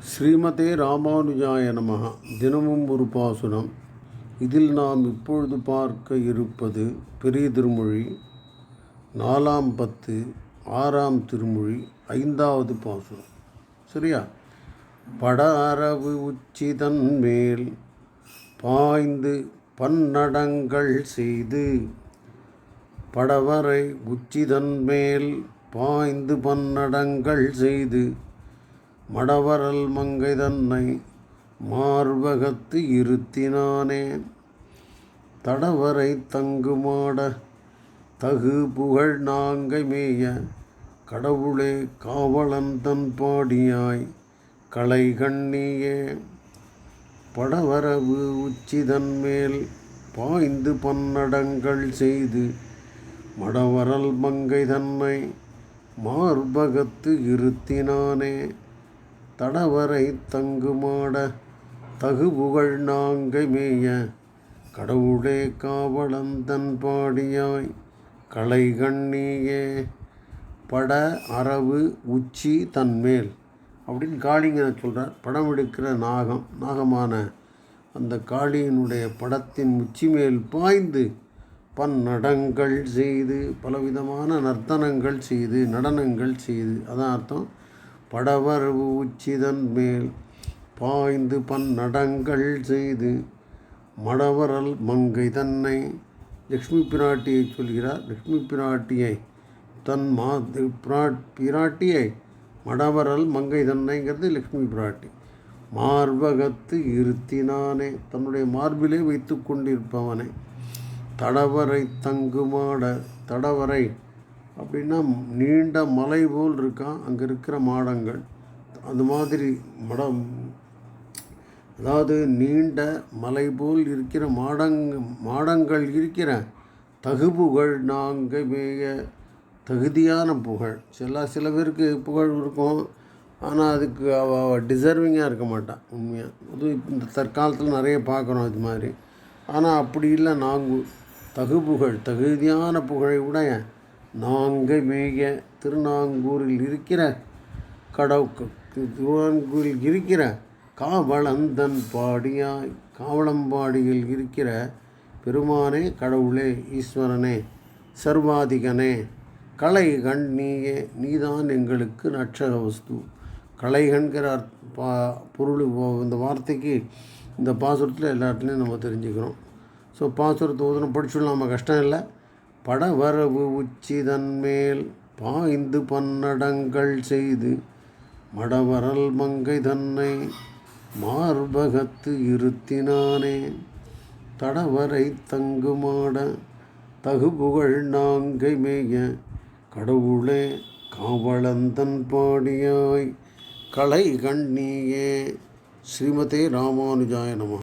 ஸ்ரீமதே ராமானுஜாய நமக. தினமும் ஒரு பாசுரம். இதில் நாம் இப்பொழுது பார்க்க இருப்பது பெரிய திருமொழி நாலாம் பத்து ஆறாம் திருமொழி ஐந்தாவது பாசுரம். சரியா? பட அரவு உச்சிதன் மேல் பாய்ந்து பன்னடங்கள் செய்து படவரை உச்சிதன் மேல் பாய்ந்து பன்னடங்கள் செய்து மடவரல் மங்கை தன்னை மார்பகத்து இருத்தினானே. தடவரை தங்குமாட தகு புகழ் நாங்கை மேய கடவுளே காவலன் தன் பாடியாய் களை கண்ணியே படவரவு உச்சிதன் மேல் பாய்ந்து பன்னடங்கள் செய்து மடவரல் மங்கை தன்னை மார்பகத்து இருத்தினானே. தடவரை தங்குமாட தகுபுகழ் நாங்கை மேய. கடவுளே காவலந்தன் பாடியாய் களை கண்ணியே பட அரவு உச்சி தன்மேல். அப்படின்னு காளிங்க சொல்கிறார் படம் எடுக்கிற நாகம் நாகமான அந்த காளியினுடைய படத்தின் உச்சி மேல் பாய்ந்து பன்னடங்கள் செய்து பலவிதமான நர்த்தனங்கள் செய்து நடனங்கள் செய்து அதான் அர்த்தம். படவரவு உச்சிதன் மேல் பாய்ந்து பன்னடங்கள் செய்து மடவரல் மங்கை தன்னை லக்ஷ்மி பிராட்டியை சொல்கிறார். லக்ஷ்மி பிராட்டியை தன் மா பிராட் பிராட்டியை மடவரல் மங்கை தன்னைங்கிறது லக்ஷ்மி பிராட்டி. மார்பகத்து இருத்தினானே தன்னுடைய மார்பிலே வைத்து கொண்டிருப்பவனை. தடவரை தங்குமாட தடவரை அப்படின்னா நீண்ட மலை போல் இருக்கான் அங்கே இருக்கிற மாடங்கள். அது மாதிரி மடம். அதாவது நீண்ட மலை போல் இருக்கிற மாடங் மாடங்கள் இருக்கிற தகுபுகழ் நாங்கள் மிக தகுதியான புகழ். சில சில பேருக்கு புகழ் இருக்கும். ஆனால் அதுக்கு அவள் டிசர்விங்காக இருக்க மாட்டான் உண்மையாக அது இந்த தற்காலத்தில் நிறைய பார்க்குறோம் அது மாதிரி. ஆனால் அப்படி இல்லை நாங்கள் தகுபுகழ் தகுதியான புகழை உடைய நாங்கள் மேய திருநாங்கூரில் இருக்கிற கடவுக்கு திருவாங்கூரில் இருக்கிற காவலந்தன் பாடியாய் காவலம்பாடியில் இருக்கிற பெருமானே கடவுளே ஈஸ்வரனே சர்வாதிகனே கலைகண் நீயே நீதான் எங்களுக்கு நட்சக வஸ்து. கலைகண்கிற பா பொருள் இந்த வார்த்தைக்கு இந்த பாசுரத்தில் எல்லா இடத்துலையும் நம்ம தெரிஞ்சுக்கிறோம். ஸோ பாசுரத்தை ஓதனம் படிச்சுடலாம் கஷ்டம் இல்லை. படவரவு உச்சிதன்மேல் பாய்ந்து பன்னடங்கள் செய்து மடவரல் மங்கை தன்னை மார்பகத்து இருத்தினானே. தடவரை தங்குமாட தகுபுகழ் நாங்கை மேய கடவுளே காவலந்தன் பாடியாய் கலை கண்ணியே ஸ்ரீமதே ராமானுஜாய நம.